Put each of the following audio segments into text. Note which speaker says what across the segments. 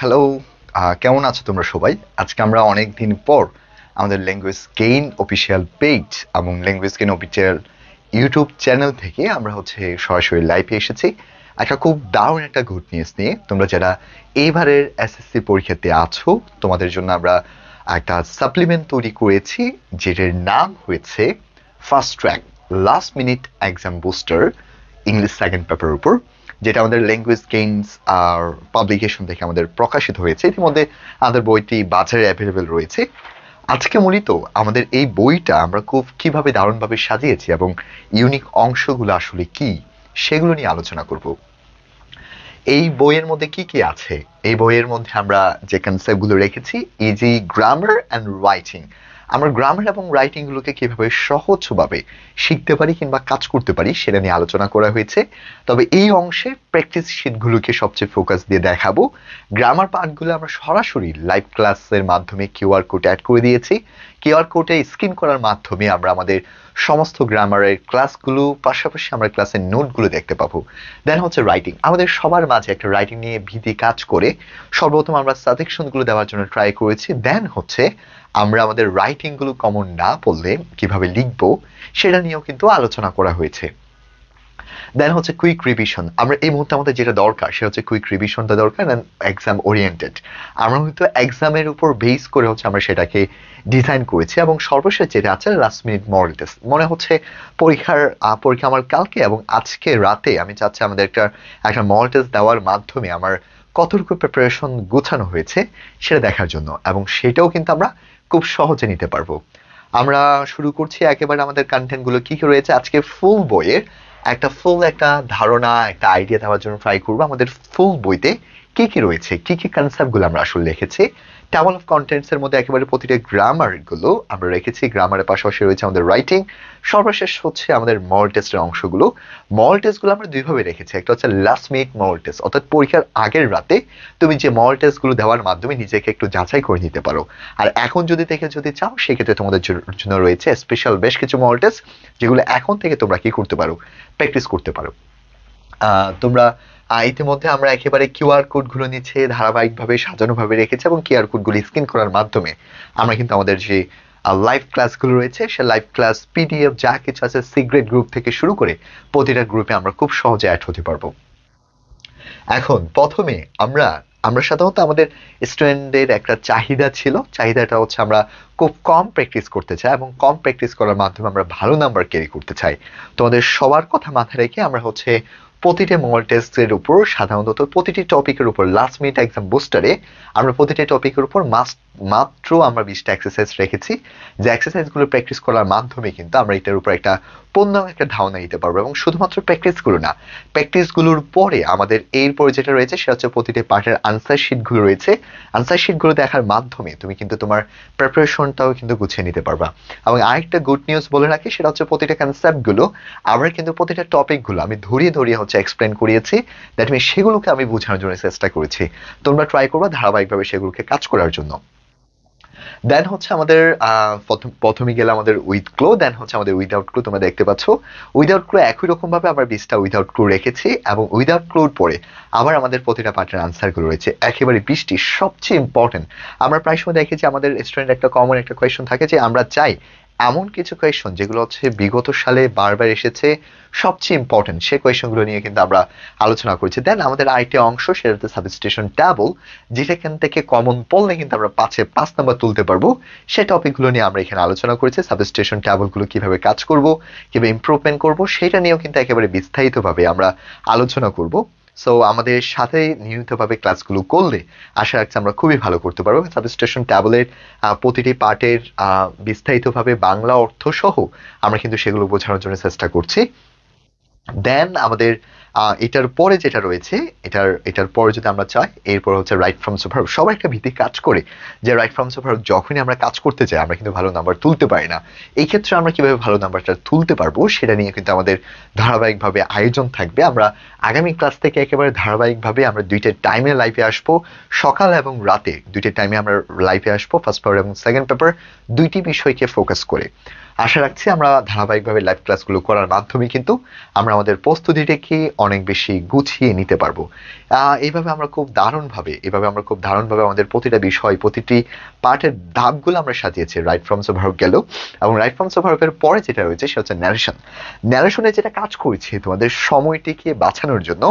Speaker 1: Hello কেমন আছো তোমরা সবাই? আজকে আমরা অনেক দিন পর আমাদের ল্যাঙ্গুয়েজ গেইন অফিসিয়াল পেজ এবং language gain official YouTube channel থেকে আমরা হচ্ছে সরাসরি লাইভে এসেছি। একটা খুব দারুণ একটা গুড নিউজ নিয়ে। তোমরা যারা এইবারের এসএসসি পরীক্ষাতে আছো, তোমাদের জন্য আমরা একটা সাপ্লিমেন্ট তৈরি করেছি, যেটার নাম হয়েছে first track last minute exam booster English second paper উপর। যেটা আমাদের ল্যাঙ্গুয়েজ গেইনস আর পাবলিকেশন থেকে আমাদের প্রকাশিত হয়েছে। ইতিমধ্যে আমাদের বইটি বাজারে অ্যাভেলেবেল রয়েছে। আজকে মূলত আমাদের এই বইটা আমরা খুব কীভাবে দারুণভাবে সাজিয়েছি এবং ইউনিক অংশগুলো আসলে কি, সেগুলো নিয়ে আলোচনা করব। এই বইয়ের মধ্যে কি কি আছে? এই বইয়ের মধ্যে আমরা যে কনসেপ্টগুলো রেখেছি ইজি গ্রামার অ্যান্ড রাইটিং আমরা গ্রামার এবং রাইটিংগুলোকে কীভাবে সহজভাবে শিখতে পারি কিংবা কাজ করতে পারি সেটা নিয়ে আলোচনা করা হয়েছে। তবে এই অংশে প্র্যাকটিস শিটগুলোকে সবচেয়ে ফোকাস দিয়ে দেখাবো। গ্রামার পার্টগুলো আমরা সরাসরি লাইভ ক্লাসের মাধ্যমে কিউআর কোড অ্যাড করে দিয়েছি। কিউআর কোডে স্ক্রিন করার মাধ্যমে আমরা আমাদের সমস্ত গ্রামারের ক্লাসগুলো পাশাপাশি আমরা ক্লাসের নোটগুলো দেখতে পাবো। দেন হচ্ছে রাইটিং আমাদের সবার মাঝে একটা রাইটিং নিয়ে ভীতি কাজ করে। সর্বপ্রথম আমরা সাজেকশনগুলো দেওয়ার জন্য ট্রাই করেছি। দেন হচ্ছে আমরা আমাদের রাইটিংগুলো কমন না পড়লে কীভাবে লিখব, সেটা নিয়েও কিন্তু আলোচনা করা হয়েছে। দেন হচ্ছে কুইক রিভিশন আমরা এই মুহূর্তে আমাদের যেটা দরকার, সেটা হচ্ছে কুইক রিভিশনটা দরকার অ্যান্ড এক্সাম ওরিয়েন্টেড আমরা হয়তো এক্সামের উপর বেস করে হচ্ছে আমরা সেটাকে ডিজাইন করেছি এবং সর্বশেষ যেটা আছে লাস্ট মিনিট মডেল টেস্ট মনে হচ্ছে পরীক্ষার পরীক্ষা আমার কালকে এবং আজকে রাতে আমি চাচ্ছি আমাদের একটা একটা মডেল টেস্ট দেওয়ার মাধ্যমে আমার কতটুকু প্রিপারেশন গোছানো হয়েছে, সেটা দেখার জন্য। এবং সেটাও কিন্তু আমরা খুব সহজে নিতে পারব। আমরা শুরু করছি একেবারে আমাদের কন্টেন্টগুলো কি কী রয়েছে? আজকে ফুল বইয়ের একটা ফুল একটা ধারণা, একটা আইডিয়া দেওয়ার জন্য ট্রাই করব। আমাদের ফুল বইতে কি কি রয়েছে? কি কি কনসেপ্টগুলো আমরা আসলে লিখেছি টেবল অফ কন্টেন্টস এর মধ্যে একেবারে প্রতিটা গ্রামারগুলো আমরা রেখেছি। গ্রামারের পাশাপাশি রয়েছে আমাদের রাইটিং সর্বশেষ হচ্ছে আমাদের মল টেস্টের অংশগুলো। মল টেস্টগুলো আমরা দুইভাবে রেখেছি। একটা হচ্ছে লাস্ট মিনিট মল টেস্ট অর্থাৎ পরীক্ষার আগের রাতে তুমি যে মল টেস্টগুলো দেওয়ার মাধ্যমে নিজেকে একটু যাচাই করে নিতে পারো। আর এখন যদি থেকে যদি চাও, সেক্ষেত্রে তোমাদের জন্য রয়েছে স্পেশাল বেশ কিছু মল টেস্ট যেগুলো এখন থেকে তোমরা কি করতে পারো? প্র্যাকটিস করতে পারো। তোমরা ইতিমধ্যে আমরা একেবারে কিউআর কোডগুলো নিচে ধারাবাহিকভাবে, সাজানোভাবে রেখেছি এবং কিউআর কোডগুলো স্ক্যান করার মাধ্যমে আমরা কিন্তু আমাদের যে লাইভ ক্লাসগুলো রয়েছে, সে লাইভ ক্লাস পিডিএফ যা কিছু আছে সিক্রেট গ্রুপ থেকে শুরু করে প্রতিটা গ্রুপে আমরা খুব সহজে অ্যাড হতে পারব। এখন প্রথমে আমরা আমরা সাধারণত আমাদের স্টুডেন্টদের একটা চাহিদা ছিল। চাহিদাটা হচ্ছে আমরা খুব কম প্র্যাকটিস করতে চাই এবং কম প্র্যাকটিস করার মাধ্যমে আমরা ভালো নাম্বার ক্যারি করতে চাই। তোমাদের সবার কথা মাথায় রেখে আমরা হচ্ছে প্রতিটি মল টেস্টের উপর সাধারণত প্রতিটি টপিকের উপর লাস্ট মিনিট এক্সাম বুস্টারে আমরা প্রতিটি টপিকের উপর মাত্র আমরা বিশটা এক্সারসাইজ রেখেছি। যে এক্সারসাইজগুলো প্র্যাকটিস করার মাধ্যমে কিন্তু আমরা এটার উপর একটা পূর্ণ একটা ধারণা দিতে পারব এবং শুধুমাত্র প্র্যাকটিসগুলো না। প্র্যাকটিসগুলোর পরে আমাদের এরপরে যেটা রয়েছে সেটা হচ্ছে প্রতিটি পার্টের আনসার শিটগুলো রয়েছে। আনসার শিটগুলো দেখার মাধ্যমে তুমি কিন্তু তোমার প্রিপারেশনটাও কিন্তু গুছিয়ে নিতে পারবা। এবং আরেকটা গুড নিউজ বলে রাখি, সেটা হচ্ছে প্রতিটা কনসেপ্টগুলো আমরা কিন্তু প্রতিটা টপিকগুলো আমি ধরিয়ে ধরিয়ে হচ্ছে এক্সপ্লেন করিয়েছি। দ্যাট মিন সেগুলোকে আমি বোঝানোর জন্য চেষ্টা করেছি। তোমরা ট্রাই করবা ধারাবাহিকভাবে সেগুলোকে কাজ করার জন্য। দেন হচ্ছে আমাদের প্রথমে গেলে আমাদের উইথ ক্লো দেন হচ্ছে আমাদের উইদাউট ক্লো তোমরা দেখতে পাচ্ছ। উইদাউট ক্লো একই রকম ভাবে আমরা বিশটা উইদাউট ক্লো রেখেছি এবং উইদাউট ক্লোর পরে আবার আমাদের প্রতিটা পার্টের আনসারগুলো রয়েছে। একেবারে বৃষ্টি সবচেয়ে ইম্পর্টেন্ট আমরা প্রায় সময় দেখেছি আমাদের স্টুডেন্ট একটা কমন একটা কোয়েশন থাকে যে আমরা চাই এমন কিছু কোয়েশন যেগুলো হচ্ছে বিগত সালে বারবার এসেছে। সবচেয়ে ইম্পর্টেন্ট সেই কোয়েশনগুলো নিয়ে কিন্তু আমরা আলোচনা করেছি। দেন আমাদের আরেকটি অংশ, সেটা হচ্ছে সাবস্টেশন ট্যাবল যেটাখান থেকে কমন পড়লে কিন্তু আমরা পাঁচে পাঁচ নাম্বার তুলতে পারব। সেই টপিকগুলো নিয়ে আমরা এখানে আলোচনা করেছি সাবস্টেশন ট্যাবলগুলো কীভাবে কাজ করব, কীভাবে ইম্প্রুভমেন্ট করব, সেটা নিয়েও কিন্তু একেবারে বিস্তারিতভাবে আমরা আলোচনা করব। সো আমাদের সাথে নিয়মিতভাবে ক্লাসগুলো করলে আশা রাখছি আমরা খুবই ভালো করতে পারব। সাবস্টেশন ট্যাবলেট প্রতিটি পার্টের বিস্তারিতভাবে বাংলা অর্থ সহ আমরা কিন্তু সেগুলো বোঝানোর জন্য চেষ্টা করছি। দেন আমাদের এটার পরে যেটা রয়েছে, এটার এটার পরে যদি আমরা চাই, এরপর হচ্ছে রাইট ফ্রম সুপার সবাই একটা ভীতি কাজ করে যে রাইট ফ্রম সুপার যখনই আমরা কাজ করতে চাই, আমরা কিন্তু ভালো নাম্বার তুলতে পারি না। এই ক্ষেত্রে আমরা কীভাবে ভালো নাম্বারটা তুলতে পারব, সেটা নিয়ে কিন্তু আমাদের ধারাবাহিকভাবে আয়োজন থাকবে। আমরা আগামী ক্লাস থেকে একেবারে ধারাবাহিকভাবে আমরা দুইটা টাইমে লাইফে আসব। সকাল এবং রাতে দুইটা টাইমে আমরা লাইফে আসব ফার্স্ট পেপার এবং সেকেন্ড পেপার দুইটি বিষয়কে ফোকাস করে। আশা রাখছি আমরা ধারাবাহিকভাবে লাইভ ক্লাসগুলো করার মাধ্যমে কিন্তু আমরা আমাদের প্রস্তুতিটাকে অনেক বেশি গুছিয়ে নিতে পারব। এইভাবে আমরা খুব দারুণভাবে এভাবে আমরা খুব দারুণভাবে আমাদের প্রতিটা বিষয়, প্রতিটি পার্টের ধাপগুলো আমরা সাজিয়েছি। রাইট ফ্রম ভার্ব গেল এবং রাইট ফ্রম ভার্বের পরে যেটা রয়েছে সেটা হচ্ছে ন্যারেশন ন্যারেশনে যেটা কাজ করেছি তোমাদের সময়টিকে বাঁচানোর জন্য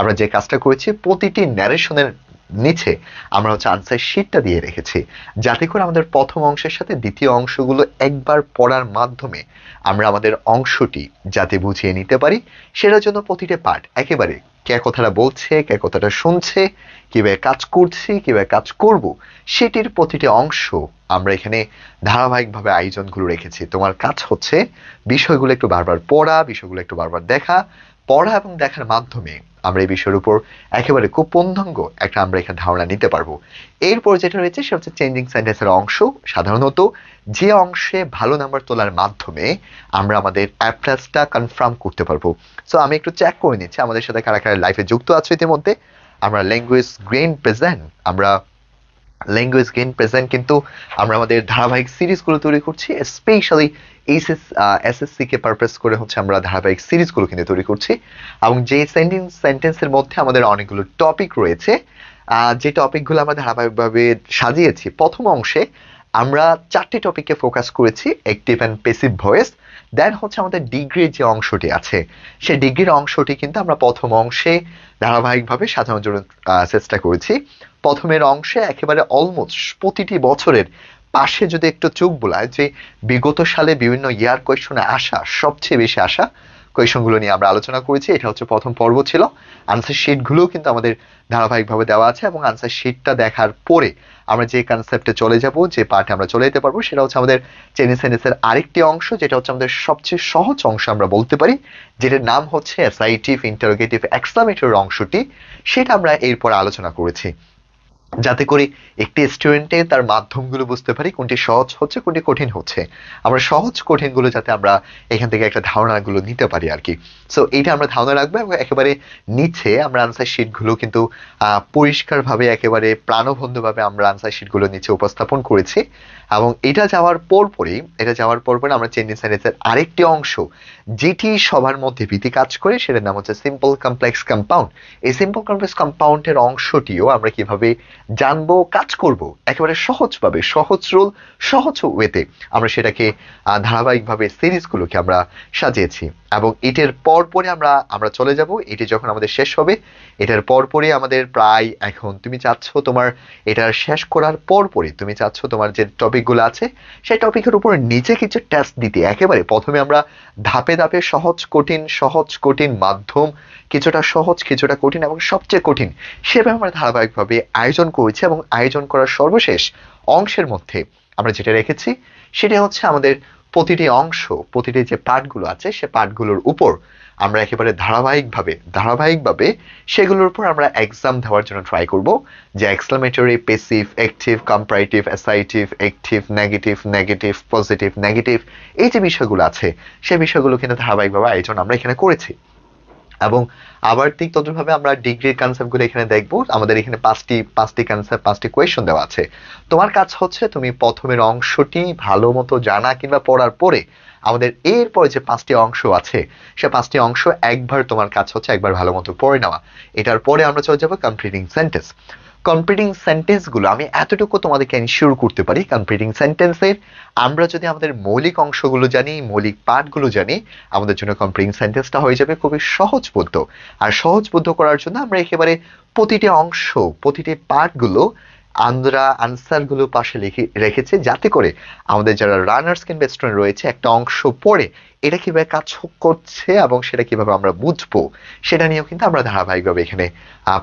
Speaker 1: আমরা যে কাজটা করেছি, প্রতিটি ন্যারেশনের নিচে আমরা হচ্ছে আনসার শিটটা দিয়ে রেখেছি। যাতে করে আমাদের প্রথম অংশের সাথে দ্বিতীয় অংশগুলো একবার পড়ার মাধ্যমে আমরা আমাদের অংশটি যাতে বুঝিয়ে নিতে পারি, সেটার জন্য প্রতিটা পার্ট একেবারে কে কথাটা বলছে, কে কথাটা শুনছে, কীভাবে কাজ করছি, কীভাবে কাজ করব, সেটির প্রতিটি অংশ আমরা এখানে ধারাবাহিকভাবে আয়োজনগুলো রেখেছি। তোমার কাজ হচ্ছে বিষয়গুলো একটু বারবার পড়া, বিষয়গুলো একটু বারবার দেখা পড়া এবং দেখার মাধ্যমে আমরা এই বিষয়ের উপর একেবারে খুব পূর্ণাঙ্গ একটা আমরা এখানে ধারণা নিতে পারব। এরপর যেটা রয়েছে সেটা হচ্ছে চেঞ্জিং সেন্টেন্সের অংশ। সাধারণত যে অংশে ভালো নাম্বার তোলার মাধ্যমে আমরা আমাদের অ্যাপ্লাসটা কনফার্ম করতে পারব। সো আমি একটু চেক করে নিচ্ছি, আমাদের সাথে কারা কারা লাইফে যুক্ত আছে ইতিমধ্যে। আমরা ল্যাঙ্গুয়েজ গ্রেন প্রেজেন্ট আমরা ল্যাঙ্গুয়েজ গেইন প্রেজেন্ট কিন্তু আমরা আমাদের ধারাবাহিক সিরিজগুলো তৈরি করছি স্পেশালি এইচএস এসএসসি কে পারপাস করে হচ্ছে আমরা ধারাবাহিক সিরিজগুলো কিন্তু তৈরি করছি। এবং যে সেন্টেন্স সেন্টেন্সের মধ্যে আমাদের অনেকগুলো টপিক রয়েছে যে টপিকগুলো আমরা ধারাবাহিকভাবে সাজিয়েছি, প্রথম অংশে আমরা চারটি টপিকে ফোকাস করেছি active and passive voice then হচ্ছে আমাদের ডিগ্রির যে অংশটি আছে, সেই ডিগ্রির অংশটি কিন্তু আমরা প্রথম অংশে ধারাবাহিকভাবে সাজানোর জন্য চেষ্টা করেছি। প্রথমের অংশে একেবারে অলমোস্ট প্রতিটি বছরের পাশে যদি একটু চোখ বোলায়, যে বিগত সালে বিভিন্ন ইয়ার কোয়েশনে আসা, সবচেয়ে বেশি আসা কোয়েশনগুলো নিয়ে আমরা আলোচনা করেছি, এটা হচ্ছে প্রথম পর্ব ছিল। আনসার শিটগুলোও কিন্তু আমাদের ধারাবাহিকভাবে দেওয়া আছে এবং আনসার শিটটা দেখার পরে আমরা যে কনসেপ্টে চলে যাব, যে পার্টে আমরা চলে যেতে পারব, সেটা হচ্ছে আমাদের চেনি সেন্টেন্সের আরেকটি অংশ, যেটা হচ্ছে আমাদের সবচেয়ে সহজ অংশ আমরা বলতে পারি, যেটার নাম হচ্ছে অ্যাসাইটিভ ইন্টারোগেটিভ এক্সক্লামেটরি অংশটি। সেটা আমরা এরপর আলোচনা করেছি। যাতে করে একটি স্টুডেন্টে তার মাধ্যমগুলো বুঝতে পারি, কোনটি সহজ হচ্ছে, কোনটি কঠিন হচ্ছে। আমরা সহজ কঠিনগুলো যাতে আমরা এখান থেকে একটা ধারণাগুলো নিতে পারি আর কি সো এইটা আমরা ধারণা রাখব এবং একেবারে নিচে আমরা আনসার শিটগুলো কিন্তু পরিষ্কারভাবে, একেবারে প্রাণবন্ধভাবে আমরা আনসার শিটগুলো নিচে উপস্থাপন করেছি। এবং এটা যাওয়ার পর পরই এটা যাওয়ার পর পরে আমরা চেন্নি সেন্টেন্সের আরেকটি অংশ, যেটি সবার মধ্যে ভীতি কাজ করে, সেটার নাম হচ্ছে সিম্পল কমপ্লেক্স কম্পাউন্ড এই সিম্পল কমপ্লেক্স কম্পাউন্ডের অংশটিও আমরা কীভাবে জানব, কাজ করব, একেবারে সহজভাবে, সহজ রোল, সহজ ওয়েতে আমরা সেটাকে ধারাবাহিকভাবে সিরিজগুলোকে আমরা সাজিয়েছি। এবং এটার পর পরে আমরা আমরা চলে যাব, এটি যখন আমাদের শেষ হবে, এটার পর পরে আমাদের প্রায়, এখন তুমি চাচ্ছ তোমার এটা শেষ করার পর পরে তুমি চাচ্ছ তোমার যে টপিকগুলো আছে, সেই টপিকের উপর নিজে কিছু টেস্ট দিতে। একেবারে প্রথমে আমরা ধাপে ধাপে সহজ, কঠিন সহজ, কঠিন মাধ্যম, কিছুটা সহজ, কিছুটা কঠিন এবং সবচেয়ে কঠিন সেভাবে আমরা ধারাবাহিকভাবে আয়োজন করেছি এবং আয়োজন করার সর্বশেষ অংশের মধ্যে আমরা যেটা রেখেছি, সেটা হচ্ছে আমাদের প্রতিটি অংশ, প্রতিটি যে পার্টগুলো আছে, সে পার্টগুলোর উপর আমরা একেবারে ধারাবাহিকভাবে ধারাবাহিকভাবে সেগুলোর উপর আমরা এক্সাম দেওয়ার জন্য ট্রাই করব, যে exclamatory passive active comparative assertive active negative negative positive negative এই যে বিষয়গুলো আছে সেই বিষয়গুলো কিন্তু ধারাবাহিকভাবে আয়োজন আমরা এখানে করেছি। এবং আবার ঠিক তদ্রুপভাবে আমরা ডিগ্রির কনসেপ্টগুলো এখানে দেখব, আমাদের এখানে পাঁচটি পাঁচটি কনসেপ্ট পাঁচটি কোয়েশন দেওয়া আছে। তোমার কাজ হচ্ছে তুমি প্রথমের অংশটি ভালো মতো জানা কিংবা পড়ার পরে আমাদের এরপরে যে পাঁচটি অংশ আছে, সে পাঁচটি অংশ একবার তোমার কাজ হচ্ছে একবার ভালো মতো পড়ে নেওয়া। এটার পরে আমরা চলে যাব কমপ্লিটিং সেন্টেন্স কমপ্লিটিং সেন্টেন্সগুলো আমি এতটুকু তোমাদেরকে এনশিওর করতে পারি কমপ্লিটিং সেন্টেন্সের আমরা যদি আমাদের মৌলিক অংশগুলো জানি, মৌলিক পার্টগুলো জানি, আমাদের জন্য কমপ্লিটিং সেন্টেন্সটা হয়ে যাবে খুবই সহজবোধ্য। আর সহজবোধ্য করার জন্য আমরা একেবারে প্রতিটি অংশ, প্রতিটি পার্টগুলো আমরা আনসারগুলো পাশে লিখে রেখেছি যাতে করে আমাদের যারা রানার্স কিংবা স্টুডেন্ট রয়েছে, একটা অংশ পড়ে এটা কীভাবে কাজ করছে এবং সেটা কীভাবে আমরা বুঝব, সেটা নিয়েও কিন্তু আমরা ধারাবাহিকভাবে এখানে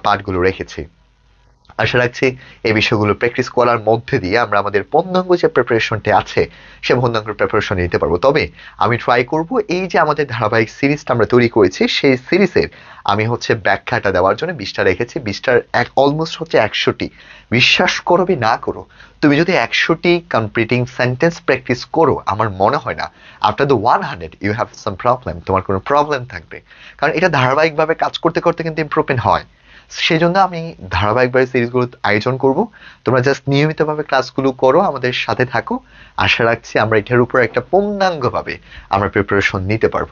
Speaker 1: পাঠগুলো রেখেছি। আশা রাখছি এই বিষয়গুলো প্র্যাকটিস করার মধ্যে দিয়ে আমরা আমাদের পূর্ণাঙ্গ যে প্রিপারেশনটি আছে, সে পূর্ণাঙ্গ প্রিপারেশন নিতে পারব। তবে আমি ট্রাই করব এই যে আমাদের ধারাবাহিক সিরিজটা আমরা তৈরি করেছি, সেই সিরিজের আমি হচ্ছে ব্যাখ্যাটা দেওয়ার জন্য বিশটা রেখেছি। বিশটার এক অলমোস্ট হচ্ছে একশোটি। বিশ্বাস করবে না করো, তুমি যদি একশোটি কমপ্লিটিং সেন্টেন্স প্র্যাকটিস করো, আমার মনে হয় না after the one hundred you have some problem তোমার কোনো প্রবলেম থাকবে। কারণ এটা ধারাবাহিকভাবে কাজ করতে করতে কিন্তু ইমপ্রুভমেন্ট হয়। সেই জন্য আমি ধারাবাহিকভাবে সিরিজগুলো আয়োজন করব। তোমরা জাস্ট নিয়মিতভাবে ক্লাসগুলো করো, আমাদের সাথে থাকো। আশা রাখছি আমরা এটার উপর একটা পূর্ণাঙ্গভাবে আমরা প্রিপারেশন নিতে পারব।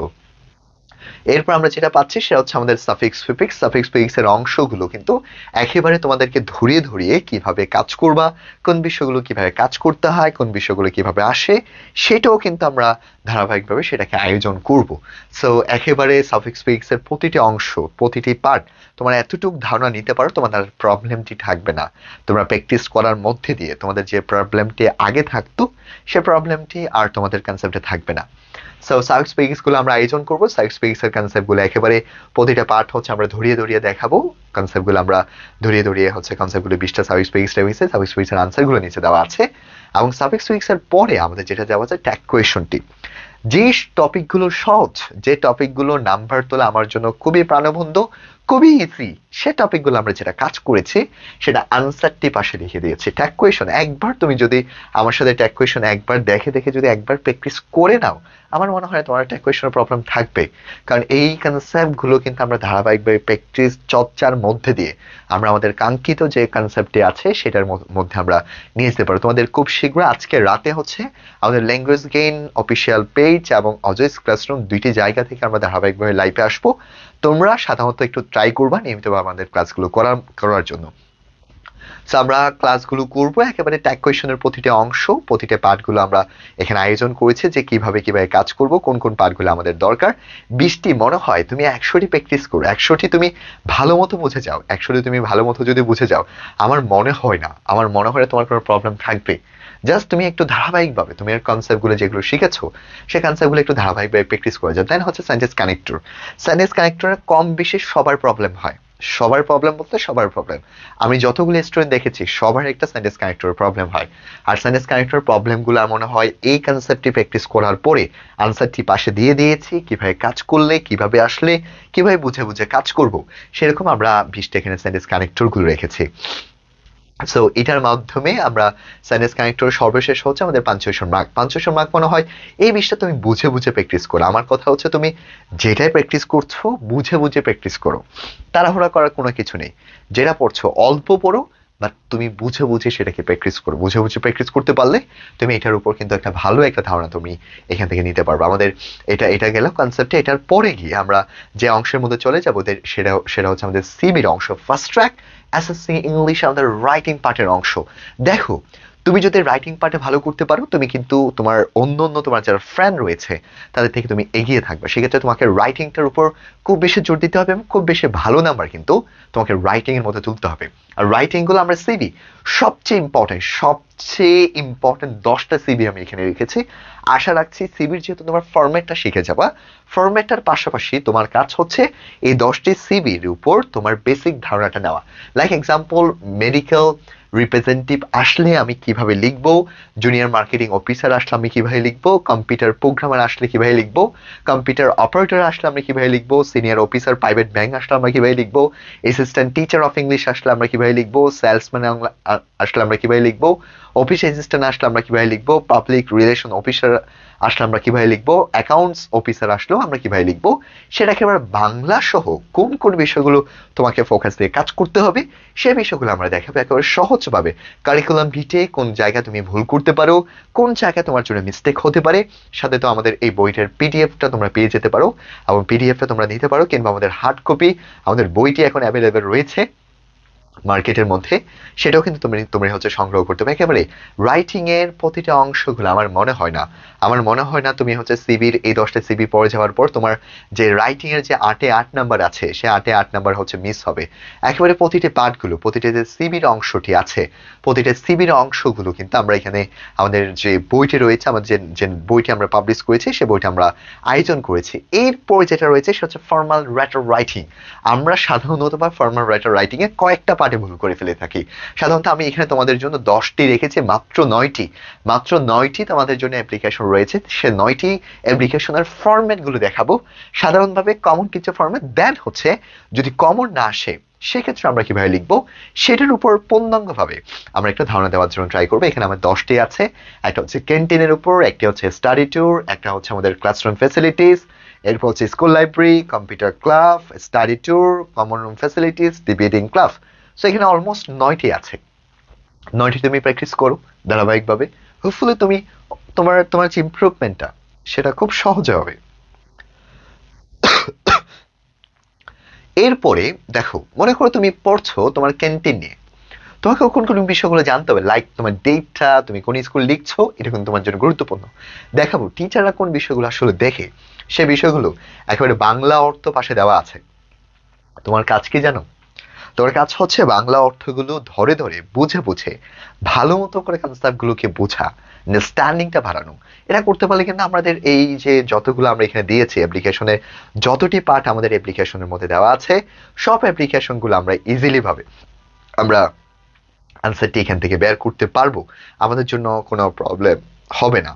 Speaker 1: এরপর আমরা যেটা পাচ্ছি সেটা হচ্ছে আমাদের সাফিক্স ফিফিক্স সাফিক্স ফিফিক্স এর অংশগুলো কিন্তু একেবারে তোমাদেরকে ধরিয়ে ধরিয়ে কীভাবে কাজ করবা, কোন বিষয়গুলো কীভাবে কাজ করতে হয়, কোন বিষয়গুলো কীভাবে আসে, সেটাও কিন্তু আমরা ধারাবাহিকভাবে সেটাকে আয়োজন করব। সো একেবারে সাফিক্স ফিফিক্স এর প্রতিটি অংশ, প্রতিটি পার্ট তোমরা এতটুকু ধারণা নিতে পারো, তোমাদের প্রবলেমটি থাকবে না। তোমরা প্র্যাকটিস করার মধ্যে দিয়ে তোমাদের যে প্রবলেমটি আগে থাকতো, সে প্রবলেমটি আর তোমাদের কনসেপ্টে থাকবে না। সো সাউথ স্পিকিংসগুলো আমরা আয়োজন করব। সাউথ স্পিকিংসের কনসেপ্টগুলো একেবারে প্রতিটা পার্ট হচ্ছে আমরা ধরিয়ে ধরিয়ে দেখাবো। কনসেপ্টগুলো আমরা ধরিয়ে ধরিয়ে হচ্ছে কনসেপ্টগুলো বিশটা সাউথ স্পিকিংস রয়েছে সাউথ স্পিকিংসের আনসারগুলো নিচে দেওয়া আছে। এবং সাউথ স্পিকিংসের পরে আমাদের যেটা দেওয়া আছে ট্যাগ কোয়েশনটি যে টপিকগুলো সহজ, যে টপিকগুলো নাম্বার তোলা আমার জন্য খুবই প্রাণবন্ধ খুবই ইজি সে টপিকগুলো আমরা যেটা কাজ করেছি, সেটা আনসারটি পাশে লিখে দিয়েছি। ট্যাগ কোয়েশন একবার তুমি যদি আমার সাথে ট্যাগ কোয়েশন একবার দেখে দেখে যদি একবার প্র্যাকটিস করে নাও, আমার মনে হয় তোমার ট্যাগ কোয়েশনের প্রবলেম থাকবে। কারণ এই কনসেপ্টগুলো কিন্তু আমরা ধারাবাহিকভাবে প্র্যাকটিস চর্চার মধ্যে দিয়ে আমরা আমাদের কাঙ্ক্ষিত যে কনসেপ্টটি আছে, সেটার মধ্যে আমরা নিয়ে যেতে পারব। তোমাদের খুব শীঘ্র আজকে রাতে হচ্ছে আমাদের ল্যাঙ্গুয়েজ গেইন অফিসিয়াল পেজ এবং অজয়স ক্লাসরুম দুইটি জায়গা থেকে আমরা ধারাবাহিকভাবে লাইভে আসব। তোমরা সাধারণত একটু ট্রাই করবা নিয়মিতভাবে আমাদের ক্লাসগুলো করার করার জন্য। সো আমরা ক্লাসগুলো করব একেবারে ট্যাগ কোয়েশনের প্রতিটা অংশ, প্রতিটা পার্টগুলো আমরা এখানে আয়োজন করেছি যে কীভাবে কীভাবে কাজ করব, কোন কোন পার্টগুলো আমাদের দরকার। বিশটি মনে হয় তুমি একশোটি প্র্যাকটিস করো, একশোটি তুমি ভালো মতো বুঝে যাও, একশোটি তুমি ভালো মতো যদি বুঝে যাও, আমার মনে হয় না, আমার মনে হয় তোমার কোনো প্রবলেম থাকবে। জাস্ট তুমি একটু ধারাবাহিকভাবে, তুমি এর কনসেপ্টগুলো যেগুলো শিখেছো, সেই কনসেপ্টগুলো একটু ধারাবাহিকভাবে প্র্যাকটিস করে যাও দেন হচ্ছে সেন্টেন্স কানেক্টর সেন্টেন্স কানেক্টরে কম বেশি সবার প্রবলেম হয়। সবার প্রবলেম বলতে সবার প্রবলেম আমি যতগুলো স্টুডেন্ট দেখেছি, সবার একটা সেন্টেন্স কানেক্টর প্রবলেম হয়। আর সেন্টেন্স কানেক্টর প্রবলেমগুলো মনে হয় এই কনসেপ্টটি প্র্যাকটিস করার পরে আনসারটি পাশে দিয়ে দিয়েছি, কীভাবে কাজ করলে, কীভাবে আসলে, কীভাবে বুঝে বুঝে কাজ করব, সেরকম আমরা বিশটা এখানে সেন্টেন্স কানেক্টরগুলো রেখেছি। সো এটার মাধ্যমে আমরা সাইনেস কানেক্টর সর্বশেষ হচ্ছে আমাদের পাঞ্চুয়েশন মার্ক পাঞ্চুয়েশন মার্ক মনে হয়, এই বিষয়টা তুমি বুঝে বুঝে প্র্যাকটিস করো। আমার কথা হচ্ছে তুমি যেটাই প্র্যাকটিস করছ, বুঝে বুঝে প্র্যাকটিস করো। তাড়াহুড়া করার কোনো কিছু নেই। যেটা পড়ছো, অল্প পড়ো বাট তুমি বুঝে বুঝে সেটাকে প্র্যাকটিস করো। বুঝে বুঝে প্র্যাকটিস করতে পারলে তুমি এটার উপর কিন্তু একটা ভালো একটা ধারণা তুমি এখান থেকে নিতে পারবে। আমাদের এটা এটা গেল কনসেপ্টে এটার পরে গিয়ে আমরা যে অংশের মধ্যে চলে যাব সেটা সেটা হচ্ছে আমাদের সিবির অংশ। ফার্স্ট ট্র্যাক এসএসসি ইংলিশ আমাদের রাইটিং পার্টের অংশ। দেখো, তুমি যদি রাইটিং পার্টে ভালো করতে পারো, তুমি কিন্তু তোমার অন্য অন্য তোমার যারা ফ্রেন্ড রয়েছে, তাদের থেকে তুমি এগিয়ে থাকবে। সেক্ষেত্রে তোমাকে রাইটিংটার উপর খুব বেশি জোর দিতে হবে এবং খুব বেশি ভালো নাম্বার কিন্তু তোমাকে রাইটিংয়ের মধ্যে তুলতে হবে। আর রাইটিংগুলো আমরা সিবি সবচেয়ে ইম্পর্টেন্ট সবচেয়ে ইম্পর্টেন্ট দশটা সিবি আমি এখানে রেখেছি। আশা রাখছি সিবির যেহেতু তোমার ফরম্যাটটা শিখে যাবা ফরম্যাটটার পাশাপাশি তোমার কাজ হচ্ছে এই দশটি সিবির উপর তোমার বেসিক ধারণাটা নেওয়া। লাইক এক্সাম্পল মেডিকেল রিপ্রেজেন্টেটিভ আসলে আমি কীভাবে লিখব জুনিয়র মার্কেটিং অফিসার আসলে আমি কীভাবে লিখব কম্পিউটার প্রোগ্রামার আসলে কীভাবে লিখব কম্পিউটার অপারেটর আসলে আমরা কীভাবে লিখব সিনিয়র অফিসার প্রাইভেট ব্যাংক আসলে আমরা কীভাবে লিখব অ্যাসিস্ট্যান্ট টিচার অফ ইংলিশ আসলে আমরা কীভাবে লিখব সেলসম্যান আসলে আমরা কীভাবে লিখব অফিস অ্যাসিস্ট্যান্ট আসলে আমরা কীভাবে লিখব? পাবলিক রিলেশন অফিসার আসলে আমরা কীভাবে লিখব? অ্যাকাউন্টস অফিসার আসলেও আমরা কীভাবে লিখব? সেটাকে আমরা বাংলা সহ কোন কোন বিষয়গুলো তোমাকে ফোকাস দিয়ে কাজ করতে হবে, সে বিষয়গুলো আমরা দেখাবো একেবারে সহজভাবে। কারিকুলাম ভিটে কোন জায়গায় তুমি ভুল করতে পারো, কোন জায়গায় তোমার জন্য মিস্টেক হতে পারে, সাথে তো আমাদের এই বইটার পিডিএফটা তোমরা পেয়ে যেতে পারো। এবং পিডিএফটা তোমরা নিতে পারো, কিংবা আমাদের হার্ড কপি আমাদের বইটি এখন অ্যাভেলেবেল রয়েছে। মার্কেটের মধ্যে, সেটাও কিন্তু তুমি তুমি হচ্ছে সংগ্রহ করতে হবে একেবারে রাইটিং এর প্রতিটা অংশগুলো আমার মনে হয় না। আমার মনে হয় না তুমি হচ্ছে সিবির এই দশটা সিবি পড়ে যাওয়ার পর তোমার যে রাইটিং এর যে আটে আট নাম্বার আছে, সে আটে আট নাম্বার হচ্ছে মিস হবে। একেবারে প্রতিটি পার্টগুলো প্রতিটি যে সিবির অংশটি আছে, প্রতিটা সিবির অংশগুলো কিন্তু আমরা এখানে আমাদের যে বইটি রয়েছে, আমাদের যে যে বইটি আমরা পাবলিশ করেছি, সে বইটি আমরা আয়োজন করেছি। এরপর যেটা রয়েছে, সেটা হচ্ছে ফর্মাল রাইটার রাইটিং আমরা সাধারণত বা ফর্মাল রাইটার রাইটিং এ কয়েকটা পার্টে ভুল করে ফেলে থাকি। সাধারণত আমি এখানে তোমাদের জন্য দশটি রেখেছি, মাত্র নয়টি। মাত্র নয়টি তোমাদের জন্য অ্যাপ্লিকেশন রয়েছে। সে নয়টি অ্যাপ্লিকেশনের ফরম্যাটগুলো দেখাবো। সাধারণভাবে কমন কিছু ফরম্যাট দেন হচ্ছে যদি কমন না আসে, সেক্ষেত্রে আমরা কীভাবে লিখব? সেটার উপর পূর্ণাঙ্গভাবে আমরা একটা ধারণা দেওয়ার জন্য ট্রাই করব। এখানে আমার দশটি আছে। একটা হচ্ছে ক্যান্টিনের উপর, একটা হচ্ছে স্টাডি ট্যুর একটা হচ্ছে আমাদের ক্লাসরুম ফেসিলিটিস এরপর হচ্ছে school library computer club study tour common room facilities debating club so এখানে অলমোস্ট নয়টি আছে। নয়টি তুমি প্র্যাকটিস করো ধারাবাহিকভাবে। হোপফুলি তুমি তোমার তোমার যে ইমপ্রুভমেন্টটা সেটা খুব সহজে হবে। এরপরে দেখো, মনে করো তুমি পড়ছো তোমার ক্যান্টিন নিয়ে। তোমাকে কোন কোন বিষয়গুলো জানতে হবে? লাইক তোমার ডেটটা তুমি কোন স্কুল লিখছো, এটা কিন্তু তোমার জন্য গুরুত্বপূর্ণ। দেখাবো টিচাররা কোন বিষয়গুলো আসলে দেখে? সে বিষয়গুলো একেবারে বাংলা অর্থ পাশে দেওয়া আছে। তোমার কাজ কি জানো? তোমার কাজ হচ্ছে বাংলা অর্থগুলো ধরে ধরে বুঝে বুঝে, ভালো মতো করে কনসেপ্টগুলোকে বোঝা আন্ডারস্ট্যান্ডিংটা বাড়ানো। এটা করতে পারলে কিন্তু আমাদের এই যে যতগুলো আমরা এখানে দিয়েছি অ্যাপ্লিকেশনে যতটি পার্ট আমাদের অ্যাপ্লিকেশনের মধ্যে দেওয়া আছে, সব অ্যাপ্লিকেশনগুলো আমরা ইজিলি ভাবে আমরা আনসারটি এখান থেকে বের করতে পারব। আমাদের জন্য কোনো প্রবলেম হবে না।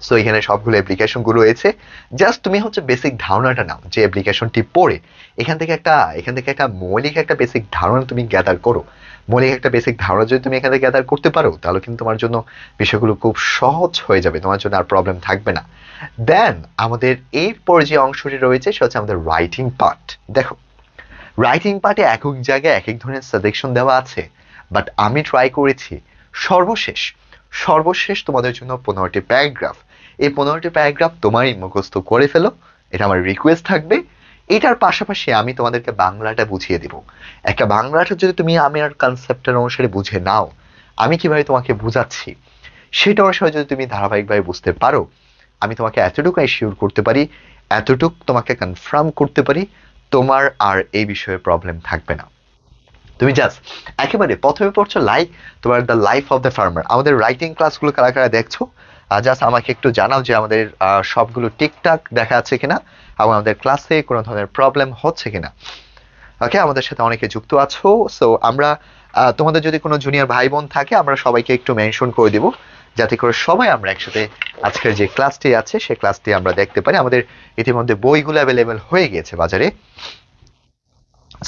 Speaker 1: সো এখানে সবগুলো অ্যাপ্লিকেশনগুলো রয়েছে। জাস্ট তুমি হচ্ছে বেসিক ধারণাটা নাও, যে অ্যাপ্লিকেশনটি পড়ে, এখান থেকে একটা, এখান থেকে একটা মৌলিক একটা বেসিক ধারণা তুমি গ্যাদার করো। মৌলিক একটা বেসিক ধারণা যদি তুমি এখান থেকে গ্যাদার করতে পারো, তাহলে কিন্তু তোমার জন্য বিষয়গুলো খুব সহজ হয়ে যাবে, তোমার জন্য আর প্রবলেম থাকবে না। দেন আমাদের এরপর যে অংশটি রয়েছে, সেটা হচ্ছে আমাদের রাইটিং পার্ট দেখো রাইটিং পার্টে এক এক জায়গায় এক এক ধরনের সাজেকশন দেওয়া আছে বাট আমি ট্রাই করেছি সর্বশেষ। সর্বশেষ তোমাদের জন্য পনেরোটি প্যারাগ্রাফ এই পনেরোটি প্যারাগ্রাফ তোমারই মুখস্থ করে ফেলো, এটা আমার রিকোয়েস্ট থাকবে। এটার পাশাপাশি আমি তোমাদেরকে বাংলাটা বুঝিয়ে দিব। একটা বাংলাটা যদি তুমি আমার কনসেপ্টের অনুসারে বুঝে নাও, আমি কীভাবে তোমাকে বুঝাচ্ছি, সেটা অনুসারে যদি তুমি ধারাবাহিকভাবে বুঝতে পারো, আমি তোমাকে এতটুকু শিওর করতে পারি, এতটুকু তোমাকে কনফার্ম করতে পারি, তোমার আর এই বিষয়ে প্রবলেম থাকবে না। তুমি জাস্ট একেবারে প্রথমে পড়ছো লাইক তোমার the life of the farmer আমাদের রাইটিং ক্লাসগুলো কারা কারা দেখছ? জাস্ট আমাকে একটু জানাও যে আমাদের সবগুলো ঠিকঠাক দেখা যাচ্ছে কিনা এবং আমাদের ক্লাসে কোনো ধরনের প্রবলেম হচ্ছে কিনা। ওকে আমাদের সাথে অনেকে যুক্ত আছো সো আমরা তোমাদের যদি কোনো জুনিয়র ভাই বোন থাকে, আমরা সবাইকে একটু মেনশন করে দিব, যাতে করে সবাই আমরা একসাথে আজকের যে ক্লাসটি আছে সেই ক্লাসটি আমরা দেখতে পারি। আমাদের ইতিমধ্যে বইগুলো অ্যাভেলেবেল হয়ে গিয়েছে বাজারে।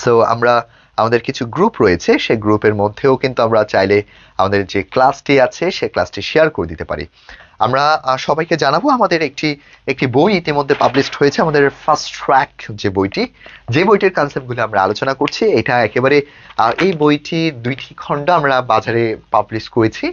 Speaker 1: সো আমরা আমাদের কিছু গ্রুপ রয়েছে সেই গ্রুপের মধ্যেও কিন্তু আমরা চাইলে আমাদের যে ক্লাসটি আছে সেই ক্লাসটি শেয়ার করে দিতে পারি। আমরা সবাইকে জানাব আমাদের একটি একটি বই ইতিমধ্যে পাবলিশড হয়েছে, আমাদের ফার্স্ট ট্র্যাক যে বইটি। যে বইটির কনসেপ্টগুলো আমরা আলোচনা করছি, এটা একেবারে এই বইটি দুইটি খণ্ড আমরা বাজারে পাবলিশ করেছি।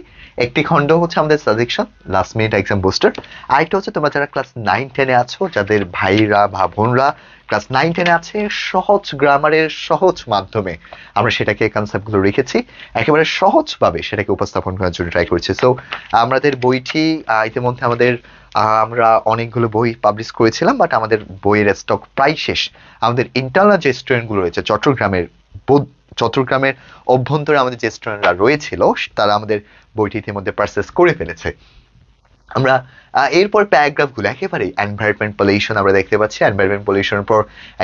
Speaker 1: একটি খণ্ড হচ্ছে আমাদের suggestion last minute exam booster আরেকটা হচ্ছে তোমরা যারা ক্লাস নাইন টেনে আছো, যাদের ভাইরা বা বোনরা ক্লাস নাইন টেনে আছে সহজ গ্রামারের সহজ মাধ্যমে আমরা সেটাকে কনসেপ্টগুলো রেখেছি। একেবারে সহজভাবে সেটাকে উপস্থাপন করার জন্য ট্রাই করছি। সো আমাদের বইটি ইতিমধ্যে আমাদের আমরা অনেকগুলো বই পাবলিশ করেছিলাম বাট আমাদের বইয়ের স্টক প্রায় শেষ। আমাদের ইন্টারনাল যে স্টুডেন্টগুলো রয়েছে, চট্টগ্রামের বোধ- চট্টগ্রামের অভ্যন্তরে আমাদের যে স্টুডেন্টরা রয়েছিল, তারা আমাদের বইটি ইতিমধ্যে পারচেস করে ফেলেছে। আমরা এরপর প্যারাগ্রাফগুলো একেবারে এনভায়রনমেন্ট পলিউশন আমরা দেখতে পাচ্ছি এনভায়রনমেন্ট পলিউশনের পর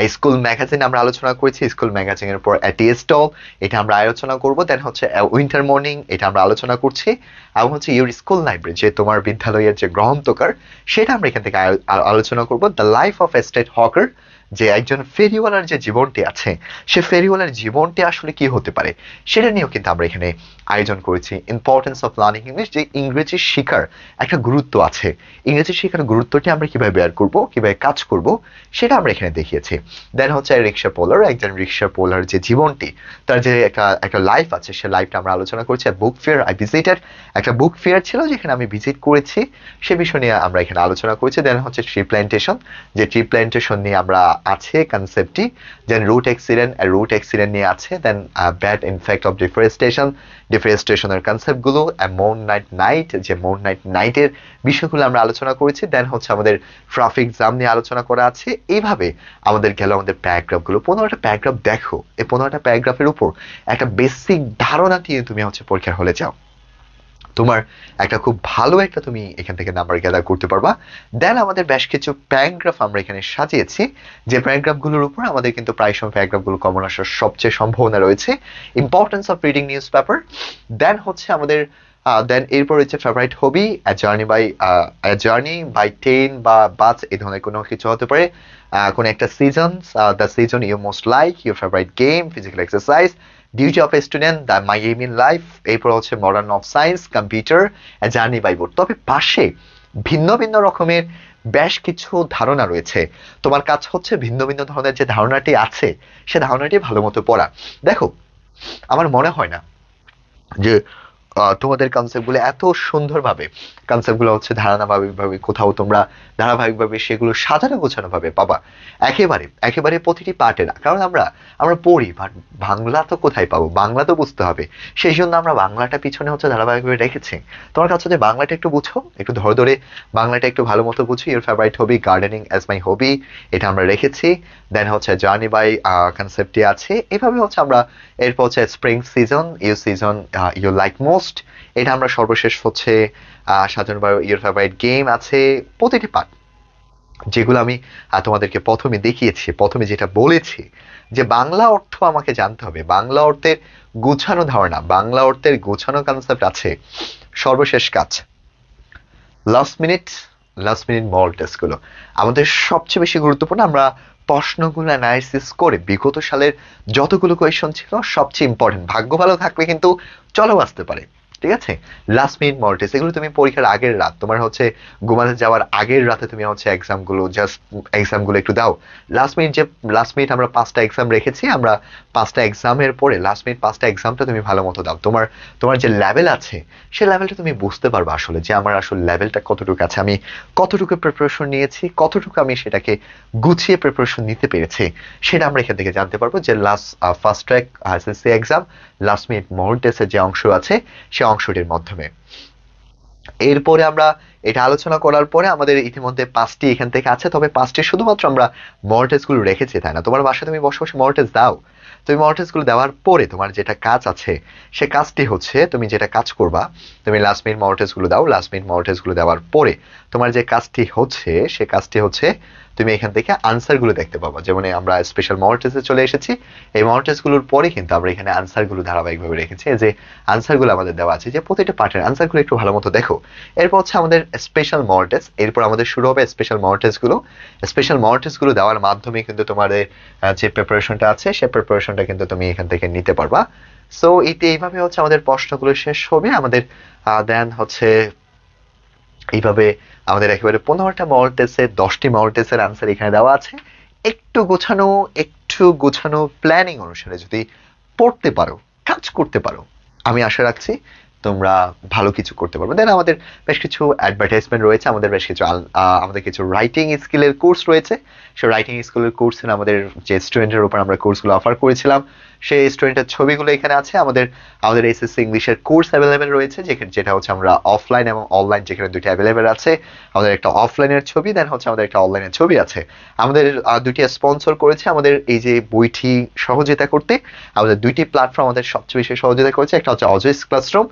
Speaker 1: স্কুল ম্যাগাজিন আমরা আলোচনা করেছি স্কুল ম্যাগাজিনের পর টিএস্টল এটা আমরা আলোচনা করব দেন হচ্ছে উইন্টার মর্নিং এটা আমরা আলোচনা করছি, এবং হচ্ছে ইউর স্কুল লাইব্রেরি যে তোমার বিদ্যালয়ের যে গ্রন্থকার, সেটা আমরা এখান থেকে আলো- আলো- আলোচনা করব the life of estate hawker যে একজন ফেরিওয়ালার যে জীবনটি আছে, সে ফেরিওয়ালার জীবনটি আসলে কি হতে পারে, সেটা নিয়েও কিন্তু আমরা এখানে আয়োজন করেছি। ইম্পর্টেন্স অফ লার্নিং ইংলিশ যে ইংরেজি শেখার একটা গুরুত্ব আছে। ইংরেজি শেখার গুরুত্বটি আমরা কীভাবে বের করব, কীভাবে কাজ করব, সেটা আমরা এখানে দেখিয়েছি। দেন হচ্ছে রিক্সা পোলার, একজন রিক্সা পোলার যে জীবনটি, তার যে একটা একটা লাইফ আছে, সে লাইফটা আমরা আলোচনা করছি বুক ফেয়ার আই ভিজিটেড একটা বুক ফেয়ার ছিল যেখানে আমি ভিজিট করেছি, সে বিষয় নিয়ে আমরা এখানে আলোচনা করেছি। দেন হচ্ছে ট্রি প্ল্যান্টেশন যে ট্রি প্ল্যান্টেশন নিয়ে আমরা আছে কনসেপ্টটি then road accident road accident নিয়ে আছে then bad effect of deforestation ডিফরেস্টেশনের কনসেপ্টগুলো মোন নাইট নাইট যে মোন নাইট নাইটের বিষয়গুলো আমরা আলোচনা করেছি দেন হচ্ছে আমাদের ট্রাফিক জাম নিয়ে আলোচনা করা আছে, এইভাবে আমাদের গেল আমাদের প্যারাগ্রাফগুলো পনেরোটা প্যারাগ্রাফ দেখো, এই পনেরোটা প্যারাগ্রাফের উপর একটা বেসিক ধারণা দিয়ে তুমি হচ্ছে পরীক্ষার হলে যাও। তোমার একটা খুব ভালো একটা তুমি এখান থেকে নাম্বার গ্যাদার করতে পারবা। দেন আমাদের বেশ কিছু প্যারাগ্রাফ আমরা এখানে সাজিয়েছি। যে প্যারাগ্রাফগুলোর উপর আমাদের কিন্তু প্রায় সময় প্যারাগ্রাফগুলো কমন আসার সবচেয়ে সম্ভাবনা রয়েছে। Importance of reading newspaper then হচ্ছে আমাদের দেন এরপর হচ্ছে favourite hobby journey by journey by train বা বাস এই ধরনের কোনো কিছু হতে পারে। কোনো একটা season the season you most like your favourite game physical exercise duty of student the my aim in life এরপর হচ্ছে modern of science computer journey by boat তবে পাশে ভিন্ন ভিন্ন রকমের বেশ কিছু ধারণা রয়েছে। তোমার কাজ হচ্ছে ভিন্ন ভিন্ন ধরনের যে ধারণাটি আছে, সে ধারণাটি ভালো মতো পড়া। দেখো, আমার মনে হয় না যে তোমাদের কনসেপ্টগুলো এত সুন্দরভাবে কনসেপ্টগুলো হচ্ছে ধারাবাহিকভাবে কোথাও তোমরা ধারাবাহিকভাবে সেগুলো সাজানো গোছানো ভাবে পাবা। একেবারে একেবারে প্রতিটি পার্টে না। কারণ আমরা আমরা পড়ি বাট বাংলা তো কোথায় পাবো? বাংলা তো বুঝতে হবে। সেই জন্য আমরা বাংলাটা পিছনে হচ্ছে ধারাবাহিকভাবে রেখেছি। তোমার কাছে হচ্ছে বাংলাটা একটু বুঝো, একটু ধরে ধরে বাংলাটা একটু ভালো মতো বুঝি। Your favourite hobby gardening as my hobby এটা আমরা রেখেছি। দেন হচ্ছে জার্নি বাই কনসেপ্টটি আছে। এভাবে হচ্ছে আমরা, এরপর হচ্ছে spring season you season you like most এটা আমরা সর্বশেষ হচ্ছে আহ, সাজানো বা ইউর ফেভারিট গেম আছে প্রতিটি পার্ট যেগুলো আমি তোমাদেরকে প্রথমে দেখিয়েছি প্রথমে যেটা বলেছি যে বাংলা অর্থ আমাকে জানতে হবে। বাংলা অর্থের গুছানো ধারণা বাংলা অর্থের গুছানো কনসেপ্ট আছে। সর্বশেষ কাজ। Last minute last minute model টেস্টগুলো আমাদের সবচেয়ে বেশি গুরুত্বপূর্ণ আমরা প্রশ্নগুলো অ্যানালাইসিস করে বিগত সালের যতগুলো কোয়েশন ছিল, সবচেয়ে ইম্পর্টেন্ট ভাগ্য ভালো থাকলে কিন্তু চলেও আসতে পারে। ঠিক আছে? লাস্ট মিনিট মল টেস্ট এগুলো তুমি পরীক্ষার আগের রাত, তোমার হচ্ছে ঘুমাতে যাওয়ার আগের রাতে তুমি হচ্ছে এক্সামগুলো জাস্ট এক্সামগুলো একটু দাও। লাস্ট মিনিট যে লাস্ট মিনিট আমরা পাঁচটা এক্সাম রেখেছি, আমরা পাঁচটা এক্সামের পরে লাস্ট মিনিট পাঁচটা এক্সামটা তুমি ভালো মতো দাও। তোমার তোমার যে লেভেল আছে সেই লেভেলটা তুমি বুঝতে পারবে আসলে যে আমার আসলে লেভেলটা কতটুকু আছে। আমি কতটুকু প্রিপারেশন নিয়েছি, কতটুকু আমি সেটাকে গুছিয়ে প্রিপারেশন নিতে পেরেছি, সেটা আমরা এখান থেকে জানতে পারব যে last first track SSC exam last minute model টেস্টের যে অংশ আছে সেই অংশটির মাধ্যমে। এরপরে আমরা এটা আলোচনা করার পরে আমাদের ইতিমধ্যে পাঁচটি এখান থেকে আছে, তবে পাঁচটি শুধুমাত্র আমরা মর্টেজগুলো রেখেছি, তাই না? তোমার বাসায় তুমি বসে বসে মর্টেজ দাও। তুমি মর্টেজগুলো দেওয়ার পরে তোমার যেটা কাজ আছে, সে কাজটি হচ্ছে তুমি যেটা কাজ করবা, তুমি লাস্ট মিনিট মর্টেজগুলো দাও লাস্ট মিনিট মর্টেজগুলো দেওয়ার পরে তোমার যে কাজটি হচ্ছে, সে কাজটি হচ্ছে তুমি এখান থেকে আনসারগুলো দেখতে পাবা। যেমন আমরা স্পেশাল মর্টেজে চলে এসেছি, এই মর্টেজগুলোর পরে কিন্তু আমরা এখানে আনসারগুলো ধারাবাহিকভাবে রেখেছি। যে আনসারগুলো আমাদের দেওয়া আছে, যে প্রতিটা পার্টের আনসারগুলো একটু ভালো মতো দেখো। এরপর হচ্ছে আমাদের স্পেশাল মর্টেজ এরপর আমাদের শুরু হবে স্পেশাল মর্টেজগুলো স্পেশাল মর্টেজগুলো দেওয়ার মাধ্যমে কিন্তু তোমাদের যে প্রিপারেশনটা আছে সেই প্রিপারেশনটা কিন্তু তুমি এখান থেকে নিতে পারবা। সো এতে এইভাবে হচ্ছে আমাদের প্রশ্নগুলো শেষ হবে। আমাদের দেন হচ্ছে এইভাবে আমাদের একেবারে পনেরোটা মল দশটি মল টেস্টের আনসার এখানে দেওয়া আছে। একটু গোছানো একটু গোছানো প্ল্যানিং অনুসারে যদি পড়তে পারো, কাজ করতে পারো, আমি আশা রাখছি তোমরা ভালো কিছু করতে পারবে। দেন আমাদের বেশ কিছু অ্যাডভার্টাইজমেন্ট রয়েছে, আমাদের বেশ কিছু আমাদের কিছু রাইটিং স্কিলের কোর্স রয়েছে। সেই রাইটিং স্কিলের কোর্সের আমাদের যে স্টুডেন্টের উপর আমরা কোর্সগুলো অফার করেছিলাম সেই স্টুডেন্টের ছবিগুলো এখানে আছে। আমাদের আমাদের এসএসসি ইংলিশের কোর্স অ্যাভেলেবেল রয়েছে, যেখানে, যেটা হচ্ছে আমরা অফলাইন এবং অনলাইন যেখানে দুটি অ্যাভেলেবেল আছে। আমাদের একটা অফলাইনের ছবি দেন হচ্ছে আমাদের একটা অনলাইনের ছবি আছে। আমাদের দুইটি স্পন্সর করেছে আমাদের এই যে বইটি সহযোগিতা করতে। আমাদের দুইটি প্ল্যাটফর্ম আমাদের সবচেয়ে বেশি সহযোগিতা করেছে। একটা হচ্ছে অজয়স ক্লাসরুম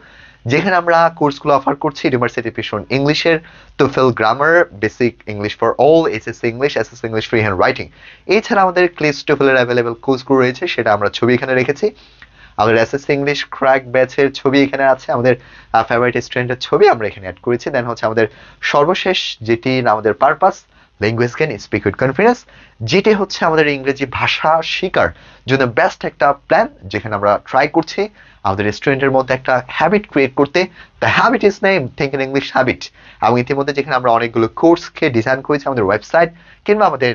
Speaker 1: যেখানে আমরা কোর্সগুলো অফার করছি ইউনিভার্সিটি পিশন ইংলিশের TOEFL grammar basic English for all SSC English SSC English free hand writing এছাড়া আমাদের ক্লিস টুফেলের অ্যাভেলেবেল কোর্সগুলো রয়েছে, সেটা আমরা ছবি এখানে রেখেছি। আমাদের এসএসসি ইংলিশ ক্র্যাক ব্যাচের ছবি এখানে আছে, আমাদের ফেভারিট স্টুডেন্টের ছবি আমরা এখানে অ্যাড করেছি। দেন হচ্ছে আমাদের সর্বশেষ যেটি, আমাদের purpose language gain speak with confidence যেটি হচ্ছে আমাদের ইংরেজি ভাষা শেখার জন্য বেস্ট একটা প্ল্যান যেখানে আমরা ট্রাই করছি। আমাদের স্টুডেন্টের মধ্যে একটা হ্যাবিট ক্রিয়েট করতে। The habit is name think in English habit এবং ইতিমধ্যে যেখানে আমরা অনেকগুলো কোর্সকে ডিজাইন করেছি আমাদের ওয়েবসাইট কিংবা আমাদের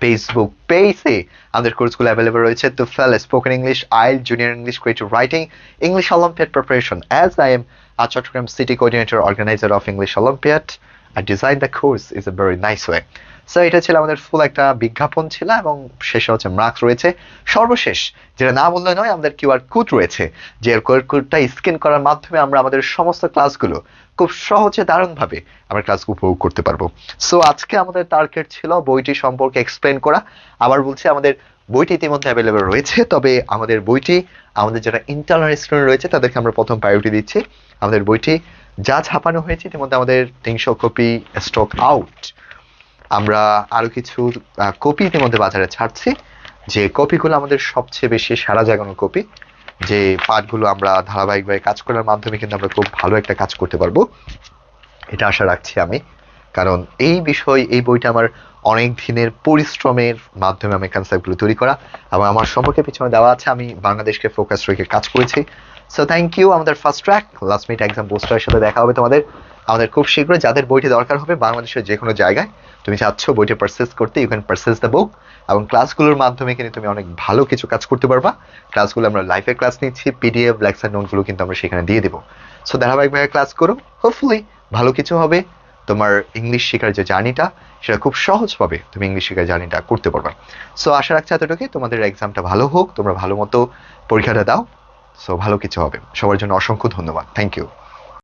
Speaker 1: ফেসবুক পেজে আমাদের কোর্সগুলো অ্যাভেলেবল রয়েছে। তো ফেল স্পোকেন ইংলিশ আইল junior English creative writing English Olympiad preparation as I M Chittagong city City Coordinator, Organizer English English I designed the course is a very nice way. So এটা ছিল আমাদের ফুল একটা বিজ্ঞাপন ছিল এবং শেষে হচ্ছে মার্কস রয়েছে। সর্বশেষ যেটা না বললে নয়, আমাদের কিউআর কোড রয়েছে, যে কিউআর কোডটা স্ক্যান করার মাধ্যমে আমরা আমাদের সমস্ত ক্লাসগুলো খুব সহজে দারুণভাবে আমরা ক্লাস উপভোগ করতে পারব। সো আজকে আমাদের টার্গেট ছিল বইটি সম্পর্কে এক্সপ্লেন করা। আবার বলছি, আমাদের বইটি ইতিমধ্যে অ্যাভেলেবেল রয়েছে, তবে আমাদের বইটি, আমাদের যারা ইন্টারনাল স্টুডেন্ট রয়েছে, তাদেরকে আমরা প্রথম প্রায়োরিটি দিচ্ছি। আমাদের বইটি যা ছাপানো হয়েছে ইতিমধ্যে আমাদের তিনশো কপি স্টক আউট আমরা আরও কিছু কপি ইতিমধ্যে বাজারে ছাড়ছি। যে কপিগুলো আমাদের সবচেয়ে বেশি সারা জাগানো কপি, যে পাঠগুলো আমরা ধারাবাহিকভাবে কাজ করার মাধ্যমে কিন্তু আমরা খুব ভালো একটা কাজ করতে পারব। এটা আশা রাখছি আমি। কারণ এই বিষয়, এই বইটা আমার অনেক দিনের পরিশ্রমের মাধ্যমে আমি কনসেপ্টগুলো তৈরি করা এবং আমার সম্পর্কে পিছনে দেওয়া আছে। আমি বাংলাদেশকে ফোকাস রেখে কাজ করেছি। সো থ্যাংক ইউ আমাদের first track last minute exam পোস্টারের সাথে দেখা হবে তোমাদের। আমাদের খুব শীঘ্রই, যাদের বইটি দরকার হবে বাংলাদেশের যে কোনো জায়গায়, তুমি চাচ্ছ বইটি পারচেস করতে you can purchase the book এবং ক্লাসগুলোর মাধ্যমে কিন্তু তুমি অনেক ভালো কিছু কাজ করতে পারবা। ক্লাসগুলো আমরা লাইভে ক্লাস নিচ্ছি পিডিএফ লেকচার নোটগুলো কিন্তু আমরা সেখানে দিয়ে দেবো। সো ধারাবাহিকভাবে ক্লাস করো হোপফুলি ভালো কিছু হবে। তোমার ইংলিশ শেখার যে জার্নিটা সেটা খুব সহজভাবে তুমি ইংলিশ শেখার জার্নিটা করতে পারবা। সো আশা রাখছি এতটুকু তোমাদের এক্সামটা ভালো হোক, তোমরা ভালো মতো পরীক্ষাটা দাও। সো ভালো কিছু হবে। সবার জন্য অসংখ্য ধন্যবাদ। Thank you